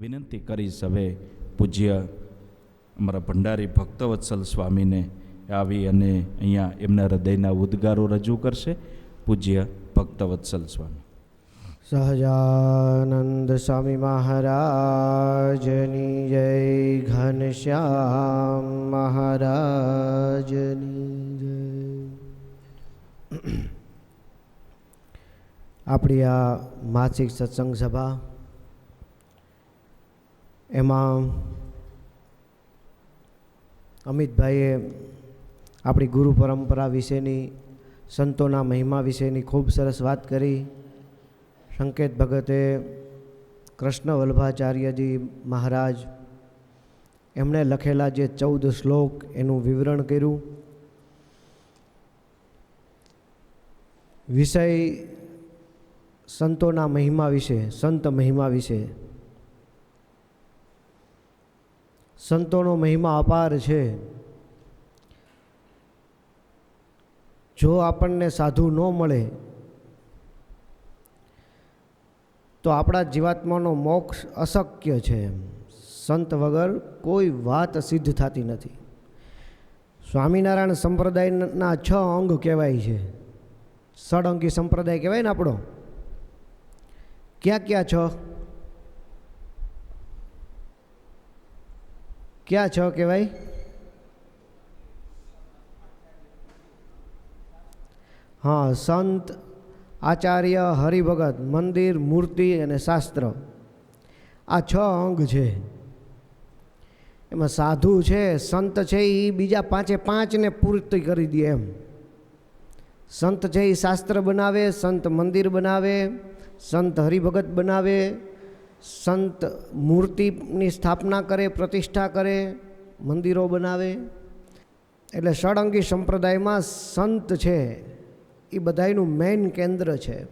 વિનંતી કરીશ હવે પૂજ્ય અમારા ભંડારી ભક્તવત્સલ સ્વામીને આવી અને અહીંયા એમના હૃદયના ઉદ્ગારો રજૂ કરશે. પૂજ્ય ભક્તવત્સલ સ્વામી. સહજાનંદ સ્વામી મહારાજની જય ઘનશ્યામ મહારાજની જય. આપણી આ માસિક સત્સંગ સભા એમાં અમિતભાઈએ આપણી ગુરુ પરંપરા વિશેની, સંતોના મહિમા વિશેની ખૂબ સરસ વાત કરી. સંકેત ભગતે કૃષ્ણ વલ્ભાચાર્યજી મહારાજ એમણે લખેલા જે ચૌદ શ્લોક એનું વિવરણ કર્યું. વિષય સંતોના મહિમા વિશે, સંત મહિમા વિશે સંતોનો મહિમા અપાર છે. જો આપણને સાધુ ન મળે, તો આપણા જીવાત્માનો મોક્ષ અશક્ય છે સંત વગર કોઈ વાત સિદ્ધ થતી નથી. સ્વામિનારાયણ સંપ્રદાયના છ અંગ કહેવાય છે. ષડઅંગી સંપ્રદાય કહેવાય ને આપણો? ક્યાં ક્યાં છ? ક્યાં છ કહેવાય? હા, સંત આચાર્ય હરિભગત, મંદિર, મૂર્તિ અને શાસ્ત્ર. આ છ અંગ છે. એમાં સાધુ છે, સંત છે એ બીજા પાંચે પાંચને પૂર્તિ કરી દે એમ. સંત છે એ શાસ્ત્ર બનાવે, સંત મંદિર બનાવે, સંત હરિભગત બનાવે સંત મૂર્તિની સ્થાપના કરે, પ્રતિષ્ઠા કરે, મંદિરો બનાવે. એટલે ષડંગી સંપ્રદાયમાં સંત છે, એ બધાયનું મેઇન કેન્દ્ર છે.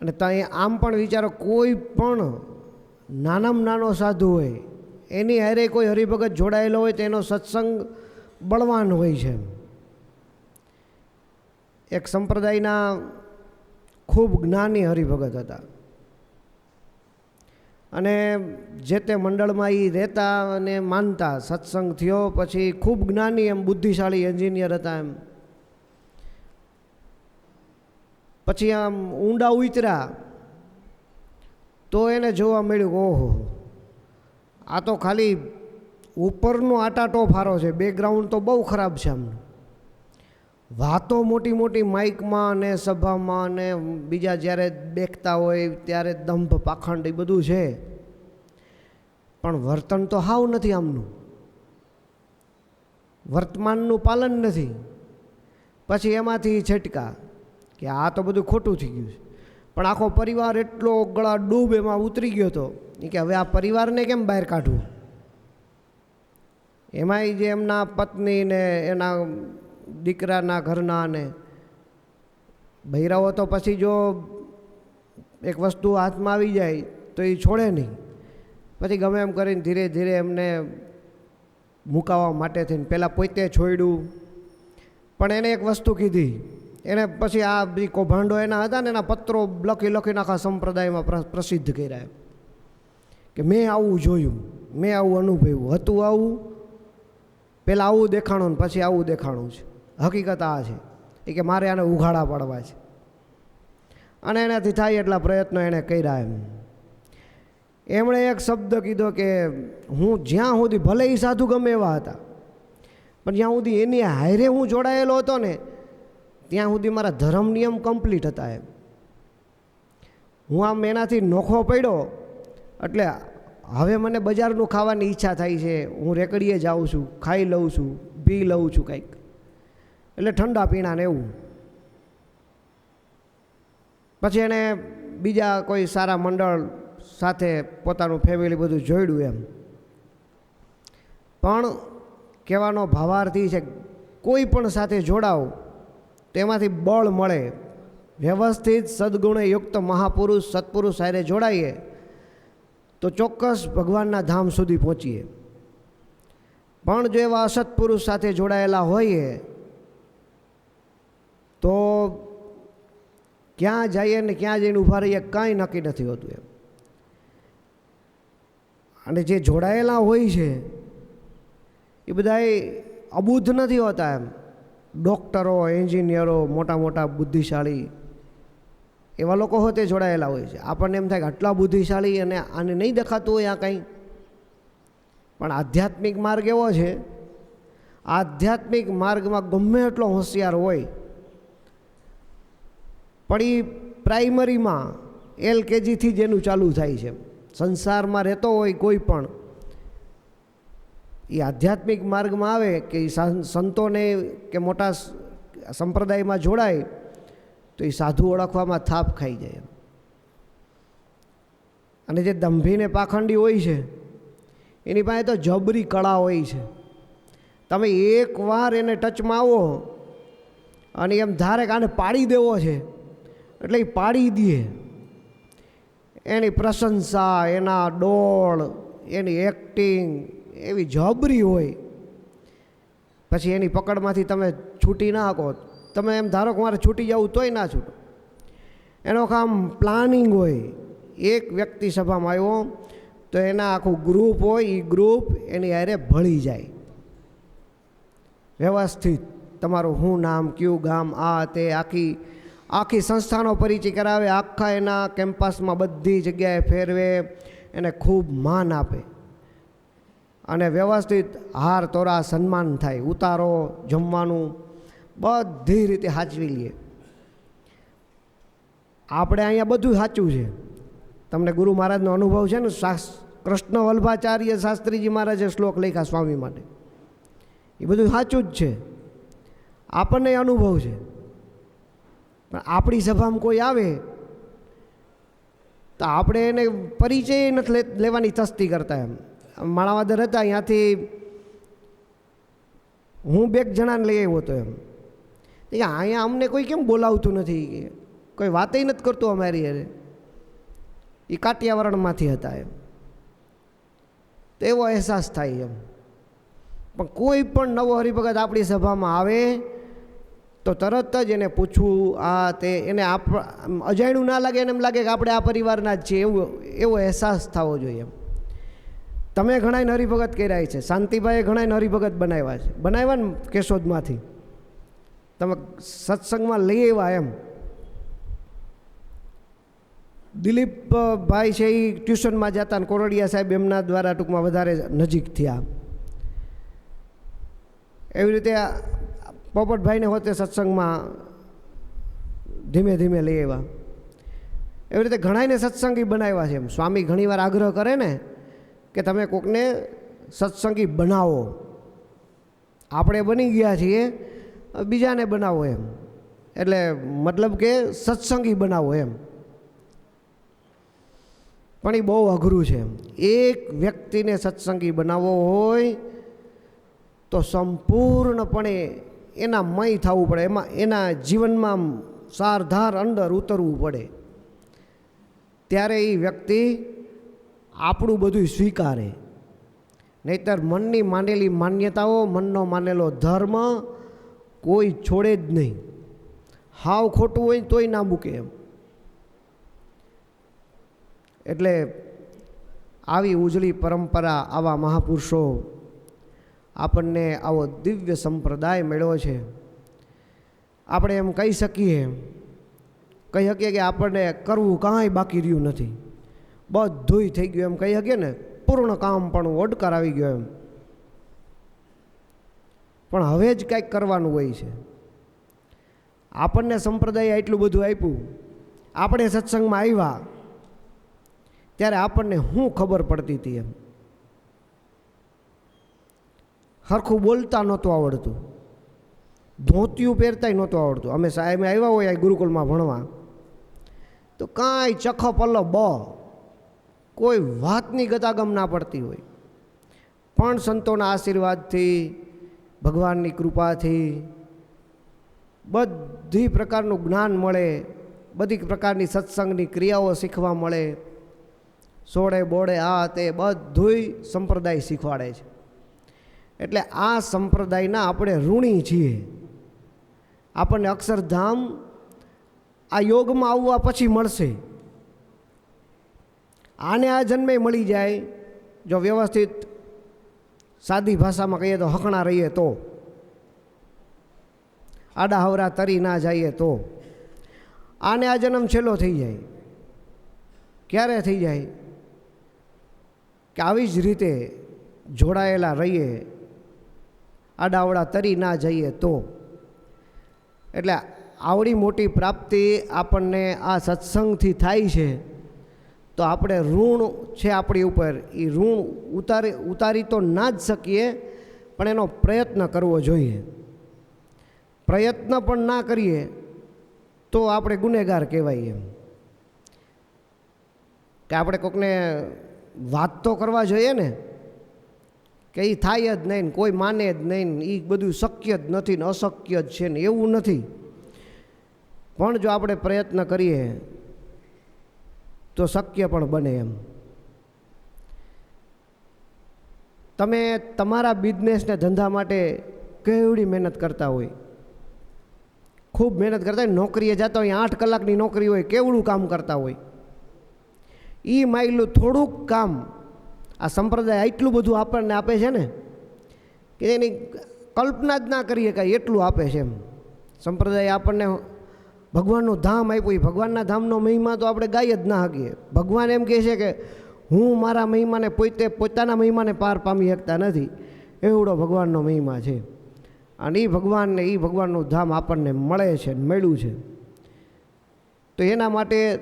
અને ત્યાં આમ પણ વિચારો, કોઈ પણ નાનામાં નાનો સાધુ હોય, એની હારે કોઈ હરિભગત જોડાયેલો હોય તેનો સત્સંગ બળવાન હોય છે. એક સંપ્રદાયના ખૂબ જ્ઞાની હરિભગત હતા. અને જે તે મંડળમાં એ રહેતા અને માનતા, સત્સંગ થયો, પછી ખૂબ જ્ઞાની એમ બુદ્ધિશાળી એન્જિનિયર હતા એમ. પછી આમ ઊંડા ઉતર્યા. તો એને જોવા મળ્યું ઓહો, આ તો ખાલી ઉપરનો આટાટો ફારો છે બેકગ્રાઉન્ડ તો બહુ ખરાબ છે આમનું. વાતો મોટી મોટી માઇકમાં ને સભામાં ને બીજા જ્યારે દેખતા હોય ત્યારે દંભ, પાખંડ એ બધું છે. પણ વર્તન તો હાવ નથી આમનું. વર્તમાનનું પાલન નથી. પછી એમાંથી છટકા કે આ તો બધું ખોટું થઈ ગયું છે. પણ આખો પરિવાર એટલો ગળા ડૂબ એમાં ઉતરી ગયો હતો એ કે હવે આ પરિવારને કેમ બહાર કાઢવું? એમાંય જે એમના પત્ની ને એના દીકરાના ઘરના ને બૈરાઓ તો પછી જો એક વસ્તુ હાથમાં આવી જાય તો એ છોડે નહીં. પછી ગમે એમ કરીને ધીરે ધીરે એમને મુકાવા માટે થઈને પહેલાં પોતે છોડ્યું. પણ એને એક વસ્તુ કીધી. એને પછી આ બધી કૌભાંડો એના હતા ને એના પત્રો લખી લખીને આખા સંપ્રદાયમાં પ્રસિદ્ધ કર્યા કે મેં આવું જોયું, મેં આવું અનુભવ્યું. હતું આવું, પહેલાં આવું દેખાણું ને પછી આવું દેખાણું છે. હકીકત આ છે. એ કે મારે આને ઉઘાડા પાડવા છે. અને એનાથી થાય એટલા પ્રયત્નો એણે કર્યા એમ. એમણે એક શબ્દ કીધો કે હું જ્યાં સુધી ભલે એ સાધુ ગમે એવા હતા, પણ જ્યાં સુધી એની હારે હું જોડાયેલો હતો ને, ત્યાં સુધી મારા ધર્મ નિયમ કમ્પ્લીટ હતા એમ. હું આમ એનાથી નોખો પડ્યો, એટલે હવે મને બજારનું ખાવાની ઈચ્છા થાય છે. હું રેકડીએ જાઉં છું, ખાઈ લઉં છું પી લઉં છું કંઈક. એટલે ઠંડા પીણાને એવું. પછી એણે બીજા કોઈ સારા મંડળ સાથે પોતાનું ફેમિલી બધું જોડ્યું એમ. પણ કહેવાનો ભાવાર્થી છે, કોઈ પણ સાથે જોડાવ તેમાંથી બળ મળે. વ્યવસ્થિત સદગુણે યુક્ત મહાપુરુષ, સત્પુરુષ સાથે જોડાઈએ, તો ચોક્કસ ભગવાનના ધામ સુધી પહોંચીએ. પણ જો એવા અસત્પુરુષ સાથે જોડાયેલા હોઈએ તો ક્યાં જઈએ ને ક્યાં જઈને ઊભા રહીએ કાંઈ નક્કી નથી હોતું એમ. અને જે જોડાયેલા હોય છે, એ બધાય અબુદ્ધ નથી હોતા એમ. ડૉક્ટરો, એન્જિનિયરો, મોટા મોટા બુદ્ધિશાળી, એવા લોકો હોતે જોડાયેલા હોય છે. આપણને એમ થાય કે આટલા બુદ્ધિશાળી અને આને નહીં દેખાતું હોય આ કંઈ. પણ આધ્યાત્મિક માર્ગ એવો છે, આધ્યાત્મિક માર્ગમાં ગમે એટલો હોશિયાર હોય પણ એ પ્રાઇમરીમાં એલ કેજીથી જ એનું ચાલુ થાય છે. સંસારમાં રહેતો હોય કોઈ પણ એ આધ્યાત્મિક માર્ગમાં આવે કે સંતોને કે મોટા સંપ્રદાયમાં જોડાય, તો એ સાધુ ઓળખવામાં થાપ ખાઈ જાય અને જે દંભીને પાખંડી હોય છે, એની પાસે તો જબરી કળા હોય છે. તમે એકવાર એને ટચમાં આવો અને એમ ધારે કાને પાડી દેવો છે એટલે એ પાડી દે. એની પ્રશંસા, એના ડોળ, એની એક્ટિંગ એવી જબરી હોય. પછી એની પકડમાંથી તમે છૂટી ના શકો તમે એમ ધારો કે મારે છૂટી જવું તોય ના છૂટો. એનો કામ પ્લાનિંગ હોય. એક વ્યક્તિ સભામાં આવ્યો, તો એના આખું ગ્રુપ હોય એ ગ્રુપ એની હારે ભળી જાય. વ્યવસ્થિત. તમારું શું નામ, કયું ગામ, આ, તે, આખી આખી સંસ્થાનો પરિચય કરાવે, આખા એના કેમ્પસમાં બધી જગ્યાએ ફેરવે, એને ખૂબ માન આપે. અને વ્યવસ્થિત હાર, તોરા, સન્માન થાય, ઉતારો, જમવાનું, બધી રીતે સાચવી લઈએ આપણે અહીંયા બધું સાચું છે. તમને ગુરુ મહારાજનો અનુભવ છે ને, શાસ, કૃષ્ણ વલ્ભાચાર્ય શાસ્ત્રીજી મહારાજે શ્લોક લખ્યા સ્વામી માટે. એ બધું સાચું જ છે. આપણને અનુભવ છે. પણ આપણી સભામાં કોઈ આવે, તો આપણે એને પરિચય નથી લેવાની તસ્તી કરતા એમ. માણાવાદર હતા અહીંયાથી હું બે જણાને લઈ આવ્યો હતો એમ. અહીંયા અમને કોઈ કેમ બોલાવતું નથી? કોઈ વાતે નથી કરતું અમારી અરે એ કાટિયાવરણમાંથી હતા એમ. તો એવો અહેસાસ થાય એમ. પણ કોઈ પણ નવો હરિભગત આપણી સભામાં આવે તો તરત જ એને પૂછવું, આ તે એને આપ, અજાણ્યું ના લાગે, એને એમ લાગે કે આપણે આ પરિવારના જ છીએ, એવું, એવો અહેસાસ થવો જોઈએ એમ. તમે ઘણાય હરિભગત કર્યા છે. શાંતિભાઈએ ઘણાય હરિભગત બનાવ્યા છે. બનાવ્યા ને કેશોદમાંથી. તમે સત્સંગમાં લઈ આવ્યા એમ. દિલીપભાઈ છે એ ટ્યુશનમાં જતા ને કોરડિયા સાહેબ એમના દ્વારા ટૂંકમાં વધારે નજીક થયા. એવી રીતે પોપટભાઈને હોતે સત્સંગમાં ધીમે ધીમે લઈ આવ્યા. એવી રીતે ઘણાયને સત્સંગી બનાવ્યા છે. એમ સ્વામી ઘણીવાર આગ્રહ કરે ને કે તમે કોકને સત્સંગી બનાવો. આપણે બની ગયા છીએ, બીજાને બનાવો એમ. એટલે મતલબ કે સત્સંગી બનાવો એમ. પણ એ બહુ અઘરું છે એક વ્યક્તિને સત્સંગી બનાવવો હોય તો સંપૂર્ણપણે એના મય થવું પડે, એમાં એના જીવનમાં સારધાર અંદર ઉતરવું પડે. ત્યારે એ વ્યક્તિ આપણું બધું સ્વીકારે. નહીતર મનની માનેલી માન્યતાઓ, મનનો માનેલો ધર્મ કોઈ છોડે જ નહીં. હાવ ખોટું હોય તોય ના મૂકે એમ. એટલે આવી ઉજળી પરંપરા આવા મહાપુરુષો આપણને આવો દિવ્ય સંપ્રદાય મળ્યો છે. આપણે એમ કહી શકીએ કહી શકીએ કે આપણને કરવું કાંઈ બાકી રહ્યું નથી. બધુંય થઈ ગયું એમ કહી શકીએ ને, પૂર્ણ કામ પણ ઓડકાર આવી ગયો એમ. પણ હવે જ કંઈક કરવાનું હોય છે. આપણને સંપ્રદાય એટલું બધું આપ્યું, આપણે સત્સંગમાં આવ્યા, ત્યારે આપણને શું ખબર પડતી હતી એમ. સરખું બોલતા નહોતું આવડતું. ધોતિયું પહેરતાય નહોતું આવડતું. અમે સાહેબ આવ્યા હોય આ ગુરુકુલમાં ભણવા. તો કાંઈ ચખો પલ્લો બ. કોઈ વાતની ગતાગમ ના પડતી હોય. પણ સંતોના આશીર્વાદથી, ભગવાનની કૃપાથી બધી પ્રકારનું જ્ઞાન મળે, બધી પ્રકારની સત્સંગની ક્રિયાઓ શીખવા મળે. સોળે બોડે આ તે બધુંય સંપ્રદાય શીખવાડે છે. એટલે આ સંપ્રદાયના આપણે ઋણી છીએ. આપણને અક્ષરધામ આ યોગમાં આવવા પછી મળશે. આને આ જન્મે મળી જાય. જો વ્યવસ્થિત સાદી ભાષામાં કહીએ તો હકણા રહીએ તો. આડા હવરા તરી ના જઈએ તો. આને આ જન્મ છેલ્લો થઈ જાય. ક્યારે થઈ જાય? કે આવી જ રીતે જોડાયેલા રહીએ. આડાવડા તરી ના જઈએ તો. એટલે આવડી મોટી પ્રાપ્તિ આપણને આ સત્સંગથી થાય છે. તો આપણે ઋણ છે આપણી ઉપર. એ ઋણ ઉતારી ઉતારી તો ના જ શકીએ, પણ એનો પ્રયત્ન કરવો જોઈએ. પ્રયત્ન પણ ના કરીએ, તો આપણે ગુનેગાર કહેવાય એમ. કે આપણે કોકને વાત તો કરવા જોઈએ ને કે એ થાય જ નહીં કોઈ માને જ નહીં એ બધું શક્ય જ નથી ને અશક્ય જ છે ને એવું નથી. પણ જો આપણે પ્રયત્ન કરીએ, તો શક્ય પણ બને એમ. તમે તમારા બિઝનેસને ધંધા માટે કેવડી મહેનત કરતા હોય? ખૂબ મહેનત કરતા હોય, નોકરીએ જતા હોય, આઠ કલાકની નોકરી હોય, કેવડું કામ કરતા હોય? એ માયલું થોડુંક કામ આ સંપ્રદાય એટલું બધું આપણને આપે છે ને, કે એની કલ્પના જ ના કરીએ કાંઈ એટલું આપે છે એમ. સંપ્રદાય આપણને ભગવાનનું ધામ આપ્યું એ ભગવાનના ધામનો મહિમા તો આપણે ગાય જ ના શકીએ. ભગવાન એમ કહે છે કે હું મારા મહિમાને પોતે પોતાના મહિમાને પાર પામી શકતા નથી. એવડો ભગવાનનો મહિમા છે. અને એ ભગવાનને એ ભગવાનનું ધામ આપણને મળે છે મળ્યું છે. તો એના માટે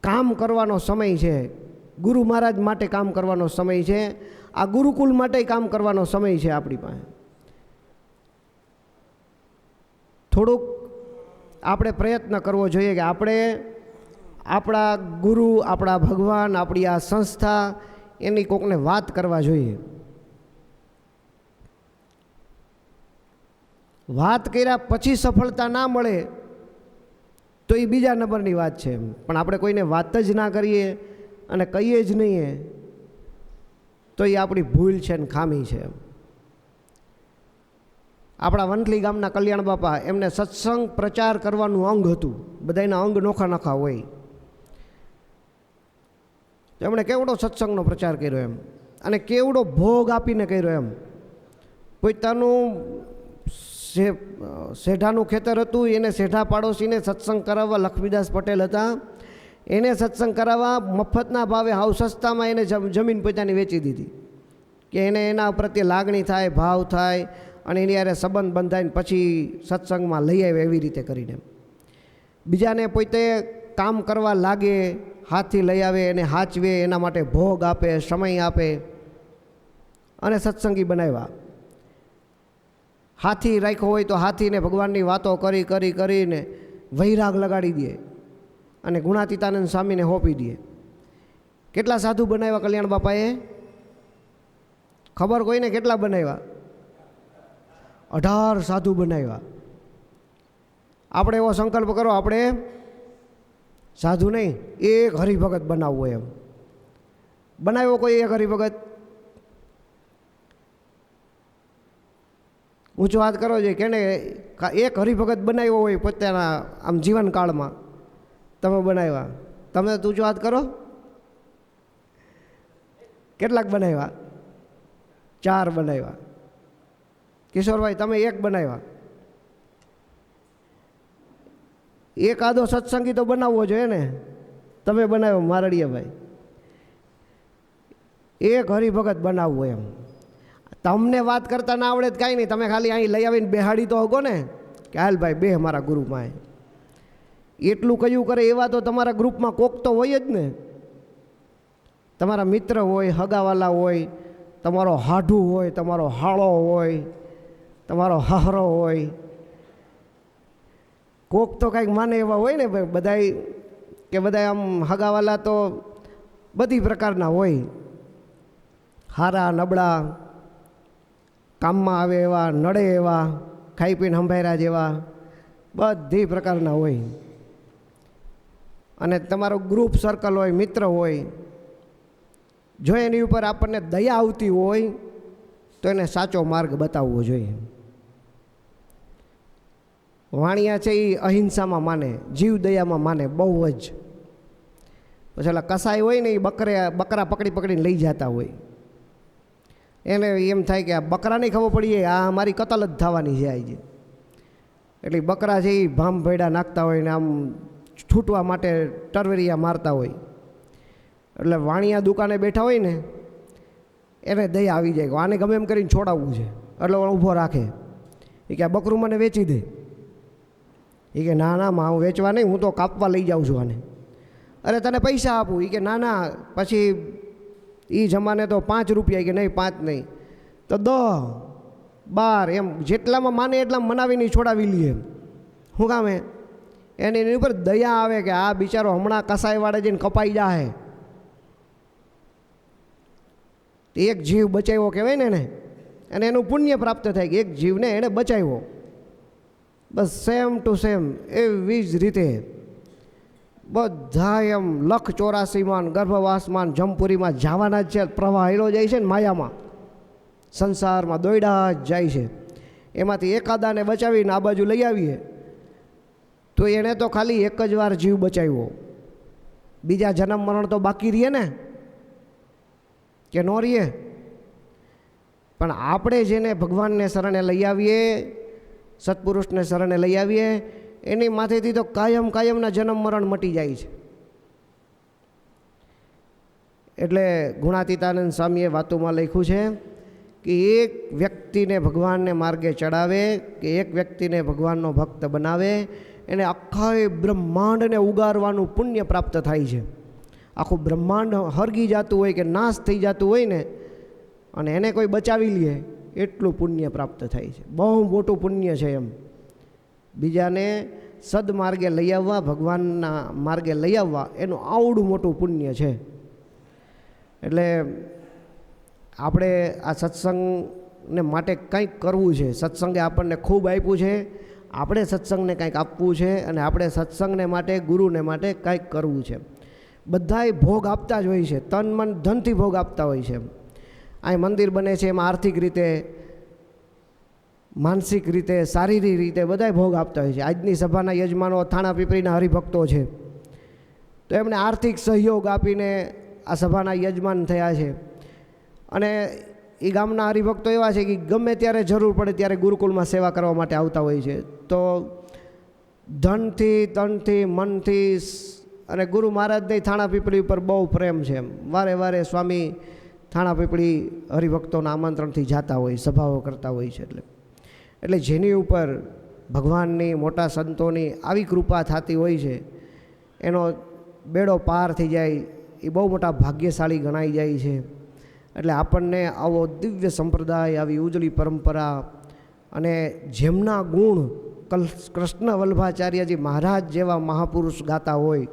કામ કરવાનો સમય છે. ગુરુ મહારાજ માટે કામ કરવાનો સમય છે. આ ગુરુકુલ માટે કામ કરવાનો સમય છે આપણી પાસે. થોડુંક આપણે પ્રયત્ન કરવો જોઈએ કે આપણે આપણા ગુરુ, આપણા ભગવાન, આપણી આ સંસ્થા એની કોકને વાત કરવા જોઈએ. વાત કર્યા પછી સફળતા ના મળે તો એ બીજા નંબરની વાત છે પણ આપણે કોઈને વાત જ ના કરીએ અને કહીએ જ નહીં તો એ આપણી ભૂલ છે ને ખામી છે આપણા વંથલી ગામના કલ્યાણ બાપા એમને સત્સંગ પ્રચાર કરવાનું અંગ હતું. બધાના અંગ નોખા નોખા હોય. એમણે કેવડો સત્સંગનો પ્રચાર કર્યો એમ. અને કેવડો ભોગ આપીને કર્યો એમ. પોતાનું જે શેઢાનું ખેતર હતું, એને શેઢા પાડોશીને સત્સંગ કરાવવા લક્ષ્મીદાસ પટેલ હતા. એને સત્સંગ કરાવવા મફતના ભાવે હાવ સસ્તામાં એને જમ- જમીન પોતાની વેચી દીધી. કે એને એના પ્રત્યે લાગણી થાય, ભાવ થાય અને એની યારે સંબંધ બંધાઈને પછી સત્સંગમાં લઈ આવે એવી રીતે કરીને. બીજાને પોતે કામ કરવા લાગે, હાથથી લઈ આવે, એને હાચવે, એના માટે ભોગ આપે, સમય આપે અને સત્સંગી બનાવ્યા. હાથી રાખ્યો હોય તો હાથીને ભગવાનની વાતો કરી કરી, કરીને વૈરાગ લગાડી દે. અને ગુણાતીતાનંદ સ્વામીને હોપી દે. કેટલા સાધુ બનાવ્યા કલ્યાણ બાપાએ? ખબર કોઈને કેટલા બનાવ્યા? અઢાર સાધુ બનાવ્યા. આપણે એવો સંકલ્પ કરો, આપણે સાધુ નહીં, એક હરિભગત બનાવવો એમ. બનાવ્યો કોઈ એક હરિભગત? ઊંચો હાથ કરો જોઈએ કેને એક હરિભગત બનાવ્યો હોય પોતાના આમ જીવનકાળમાં. તમે બનાવ્યા. તમે તું જો વાત કરો. કેટલાક બનાવ્યા? ચાર બનાવ્યા. કિશોરભાઈ, તમે એક બનાવ્યા. એક આદો સત્સંગી તો બનાવવો જોઈએ ને? તમે બનાવ્યો, મારડીયાભાઈ. એક હરિભગત બનાવવો એમ. તમને વાત કરતા ના આવડે કાંઈ નહીં. તમે ખાલી અહીં લઈ આવીને બેહાડી તો હગો ને? કે હાલ ભાઈ બે મારા ગ્રુપમાં એટલું કયું કરે એવા તો તમારા ગ્રુપમાં કોક તો હોય જ ને. તમારા મિત્ર હોય, હગાવાલા હોય, તમારો હાઢું હોય, તમારો હાળો હોય, તમારો હાહરો હોય. કોક તો કાંઈક માને એવા હોય ને ભાઈ બધાય કે બધા આમ હગાવાલા તો બધી પ્રકારના હોય. હારા, નબળા, કામમાં આવે એવા, નડે એવા, ખાઈ પીને સંભાયરા જેવા, બધી પ્રકારના હોય. અને તમારો ગ્રુપ સર્કલ હોય, મિત્ર હોય, જો એની ઉપર આપણને દયા આવતી હોય, તો એને સાચો માર્ગ બતાવવો જોઈએ. વાણિયા છે એ અહિંસામાં માને, જીવ દયામાં માને, બહુ જ. પછી ઓલા કસાઈ હોય ને એ બકરે, બકરા પકડી પકડીને લઈ જતા હોય. એને એમ થાય કે આ બકરાને ખબર પડી આ મારી કતલ જ થવાની છે આજે. એટલે બકરા છે એ ભામ ભેડા નાખતા હોય ને આમ છૂટવા માટે ટરવેરિયા મારતા હોય. એટલે વાણિયા દુકાને બેઠા હોય ને, એને દયા આવી જાય કે આને ગમે એમ કરીને છોડાવવું છે. એટલે ઊભો રાખે. એ કે આ બકરું મને વેચી દે. એ કે ના ના હું વેચવા નહીં, હું તો કાપવા લઈ જાઉં છું આને. અરે તને પૈસા આપું. એ કે ના ના, પછી એ જમાને તો પાંચ રૂપિયા કે નહીં, પાંચ નહીં. તો દહ, બાર, એમ જેટલામાં માને એટલા મનાવીને છોડાવી લઈએ શું કામે એને એની ઉપર દયા આવે કે આ બિચારો હમણાં કસાઈવાળે જઈને કપાઈ જાહે. એક જીવ બચાવ્યો કહેવાય ને એને. અને એનું પુણ્ય પ્રાપ્ત થાય કે એક જીવને એણે બચાવ્યો. બસ સેમ ટુ સેમ એવી જ રીતે બધા એમ લખ ચોરાસીમાં ગર્ભવાસમાં જમપુરીમાં જવાના જ છે. પ્રવાહ હેલો જાય છે ને માયામાં. સંસારમાં દોયડા જ જાય છે. એમાંથી એકાદાને બચાવીને આ બાજુ લઈ આવીએ. તો એણે તો ખાલી એક જ વાર જીવ બચાવ્યો. બીજા જન્મ મરણ તો બાકી રહીએ ને? કે ન રહીએ? પણ આપણે જેને ભગવાનને શરણે લઈ આવીએ, સત્પુરુષને શરણે લઈ આવીએ, એની માથેથી તો કાયમ કાયમના જન્મ મરણ મટી જાય છે. એટલે ગુણાતીતાનંદ સ્વામીએ વાતોમાં લખ્યું છે કે એક વ્યક્તિને ભગવાનને માર્ગે ચડાવે, કે એક વ્યક્તિને ભગવાનનો ભક્ત બનાવે, એને આખા એ બ્રહ્માંડને ઉગારવાનું પુણ્ય પ્રાપ્ત થાય છે. આખું બ્રહ્માંડ હરગી જતું હોય કે નાશ થઈ જતું હોય ને, અને એને કોઈ બચાવી લે, એટલું પુણ્ય પ્રાપ્ત થાય છે. બહુ મોટું પુણ્ય છે એમ. બીજાને સદમાર્ગે લઈ આવવા, ભગવાનના માર્ગે લઈ આવવા, એનું આવડું મોટું પુણ્ય છે. એટલે આપણે આ સત્સંગને માટે કંઈક કરવું છે. સત્સંગે આપણને ખૂબ આપ્યું છે. આપણે સત્સંગને કંઈક આપવું છે અને આપણે સત્સંગને માટે, ગુરુને માટે કંઈક કરવું છે. બધાય ભોગ આપતા જ હોય છે. તન, મન, ધનથી ભોગ આપતા હોય છે. અહીં મંદિર બને છે, એમાં આર્થિક રીતે, માનસિક રીતે, શારીરિક રીતે બધાય ભોગ આપતા હોય છે. આજની સભાના યજમાનો થાણા પીપળીના હરિભક્તો છે. તો એમણે આર્થિક સહયોગ આપીને આ સભાના યજમાન થયા છે. અને એ ગામના હરિભક્તો એવા છે કે ગમે ત્યારે જરૂર પડે ત્યારે ગુરુકુળમાં સેવા કરવા માટે આવતા હોય છે. તો ધનથી, તનથી, મનથી અને ગુરુ મહારાજને થાણા પીપળી ઉપર બહુ પ્રેમ છે વારે વારે સ્વામી થાણા પીપળી હરિભક્તોના આમંત્રણથી જાતા હોય, સભાઓ કરતા હોય છે એટલે. એટલે જેની ઉપર ભગવાનની, મોટા સંતોની આવી કૃપા થતી હોય છે, એનો બેડો પાર થઈ જાય, એ બહુ મોટા ભાગ્યશાળી ગણાઈ જાય છે. એટલે આપણને આવો દિવ્ય સંપ્રદાય, આવી ઉજળી પરંપરા અને જેમના ગુણ કૃષ્ણ વલ્ભાચાર્યજી મહારાજ જેવા મહાપુરુષ ગાતા હોય,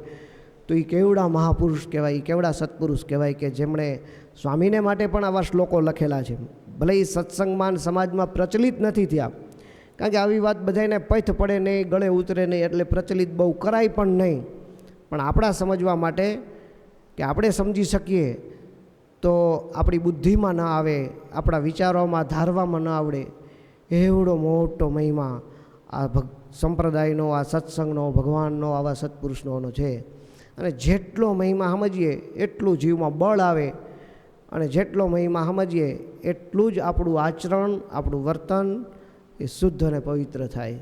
તો એ કેવડા મહાપુરુષ કહેવાય કેવડા સત્પુરુષ કહેવાય કે જેમણે સ્વામીને માટે પણ આવા શ્લોકો લખેલા છે. ભલે એ સત્સંગમાન સમાજમાં પ્રચલિત નથી થયા, કારણ કે આવી વાત બધાને પૈથ પડે નહીં, ગળે ઉતરે નહીં, એટલે પ્રચલિત બહુ કરાય પણ નહીં. પણ આપણા સમજવા માટે કે આપણે સમજી શકીએ તો આપણી બુદ્ધિમાં ન આવે, આપણા વિચારોમાં, ધારવામાં ન આવડે. એવડો મોટો મહિમા આ ભગ, સંપ્રદાયનો, આ સત્સંગનો, ભગવાનનો, આવા સત્પુરુષનો છે. અને જેટલો મહિમા સમજીએ, એટલું જીવમાં બળ આવે. અને જેટલો મહિમા સમજીએ, એટલું જ આપણું આચરણ, આપણું વર્તન એ શુદ્ધ અને પવિત્ર થાય.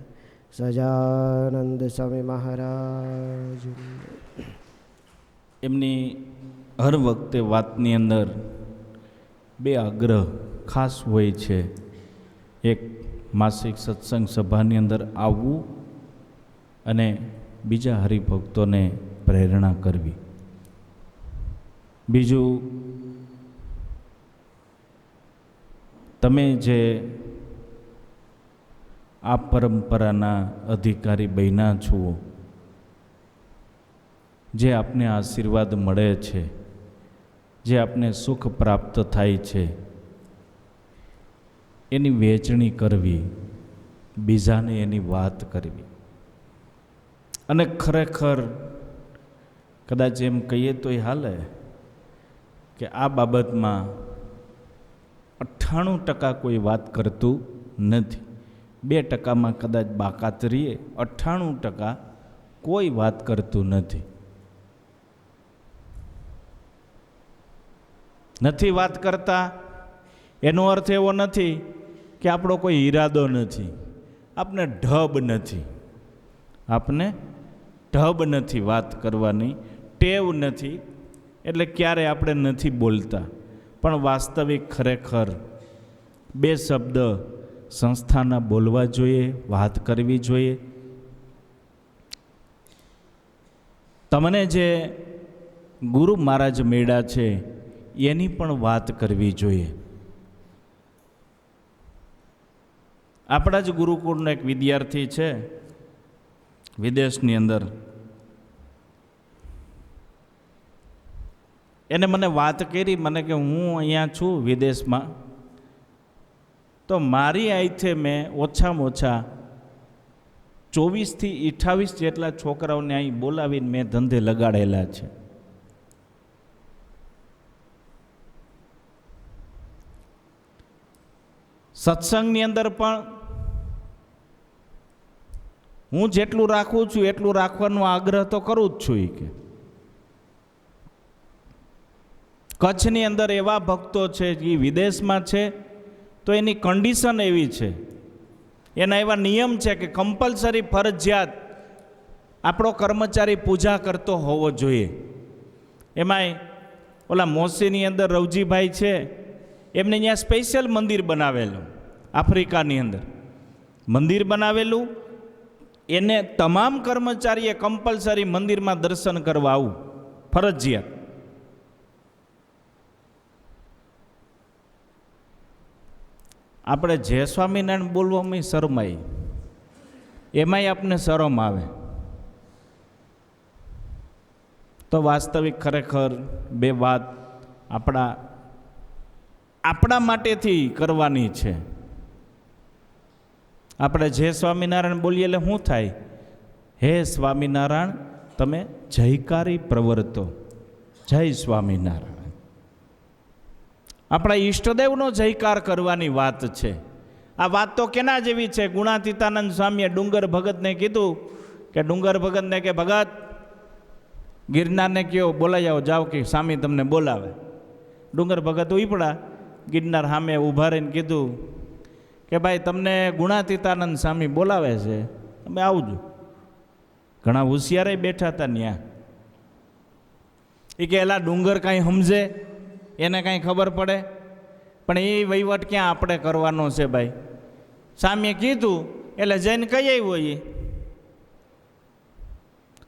સજાનંદ સ્વામી મહારાજ. એમની હર વખતે વાતની અંદર બે આગ્રહ ખાસ હોય છે. એક માસિક સત્સંગ સભાની અંદર આવવું અને બીજા હરિભક્તોને પ્રેરણા કરવી. બીજું, તમે જે આ પરંપરાના અધિકારી બન્યા છો, જે આપને આશીર્વાદ મળે છે જે આપને સુખ પ્રાપ્ત થાય છે, એની વહેંચણી કરવી, બીજાને એની વાત કરવી. અને ખરેખર કદાચ એમ કહીએ તો એ હાલે કે આ બાબતમાં અઠ્ઠાણું ટકા કોઈ વાત કરતું નથી. બે ટકામાં કદાચ બાકાત રહીએ, અઠ્ઠાણું ટકા કોઈ વાત કરતું નથી. નથી વાત કરતા. એનો અર્થ એવો નથી કે આપણો કોઈ ઈરાદો નથી. આપને ઢબ નથી. આપને ઢબ નથી વાત કરવાની, ટેવ નથી, એટલે ક્યારે આપણે નથી બોલતા. પણ વાસ્તવિક ખરેખર બે શબ્દ સંસ્થાના બોલવા જોઈએ, વાત કરવી જોઈએ. તમને જે ગુરુ મહારાજ મેળા છે એની પણ વાત કરવી જોઈએ. આપણા જ ગુરુકુળનો એક વિદ્યાર્થી છે, વિદેશની અંદર. એને મને વાત કરી, મને કે હું અહીંયા છું વિદેશમાં. તો મારી આઈથે મેં ઓછામાં ઓછા ચોવીસથી અઠ્ઠાવીસ જેટલા છોકરાઓને અહીં બોલાવીને મેં ધંધે લગાડેલા છે. સત્સંગની અંદર પણ હું જેટલું રાખું છું, એટલું રાખવાનો આગ્રહ તો કરું જ છું કે. કચ્છની અંદર એવા ભક્તો છે એ વિદેશમાં છે, તો એની કન્ડિશન એવી છે. એના એવા નિયમ છે કે કમ્પલસરી ફરજિયાત આપણો કર્મચારી પૂજા કરતો હોવો જોઈએ. એમાંય ઓલા મોસીની અંદર રવજીભાઈ છે, એમને અહીંયા સ્પેશિયલ મંદિર બનાવેલું. આફ્રિકાની અંદર. મંદિર બનાવેલું. એને તમામ કર્મચારીએ કમ્પલસરી મંદિરમાં દર્શન કરવા આવું. ફરજિયાત. આપણે જે સ્વામિનારાયણ બોલવામાં શરમાઈ એમાંય આપને શરમ આવે. તો વાસ્તવિક ખરેખર બે વાત આપણા આપણા માટેથી કરવાની છે. આપણે જે સ્વામિનારાયણ બોલીએ એટલે શું થાય? હે સ્વામિનારાયણ, તમે જયકારી પ્રવર્તો. જય સ્વામિનારાયણ. આપણા ઈષ્ટદેવનો જયકાર કરવાની વાત છે. આ વાત તો કેના જેવી છે? ગુણાતીતાનંદ સ્વામીએ ડુંગર ભગતને કીધું કે ડુંગર ભગતને કે, ભગત, ગિરનારને કયો, બોલાઈ આવો, જાઓ કે સ્વામી તમને બોલાવે. ડુંગર ભગત ઉપડા ગિરનાર સામે ઊભા રહીને કીધું કે ભાઈ, તમને ગુણાતીતાનંદ સ્વામી બોલાવે છે, તમે આવજો. ઘણા હોશિયારે બેઠા હતા ત્યાં એ કે, એલા, ડુંગર કાંઈ સમજે એને કાંઈ ખબર પડે? પણ એ વહીવટ ક્યાં આપણે કરવાનો છે ભાઈ? સામે કીધું, એટલે જઈને કહી આવ્યો એ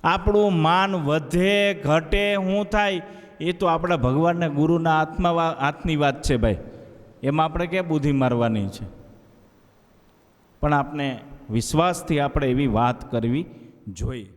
આપણું માન વધે, ઘટે શું થાય. એ તો આપણા ભગવાનને ગુરુના હાથમાં હાથની વાત છે ભાઈ. એમાં આપણે ક્યાં બુદ્ધિ મારવાની છે? પણ આપણે વિશ્વાસથી આપણે એવી વાત કરવી જોઈએ.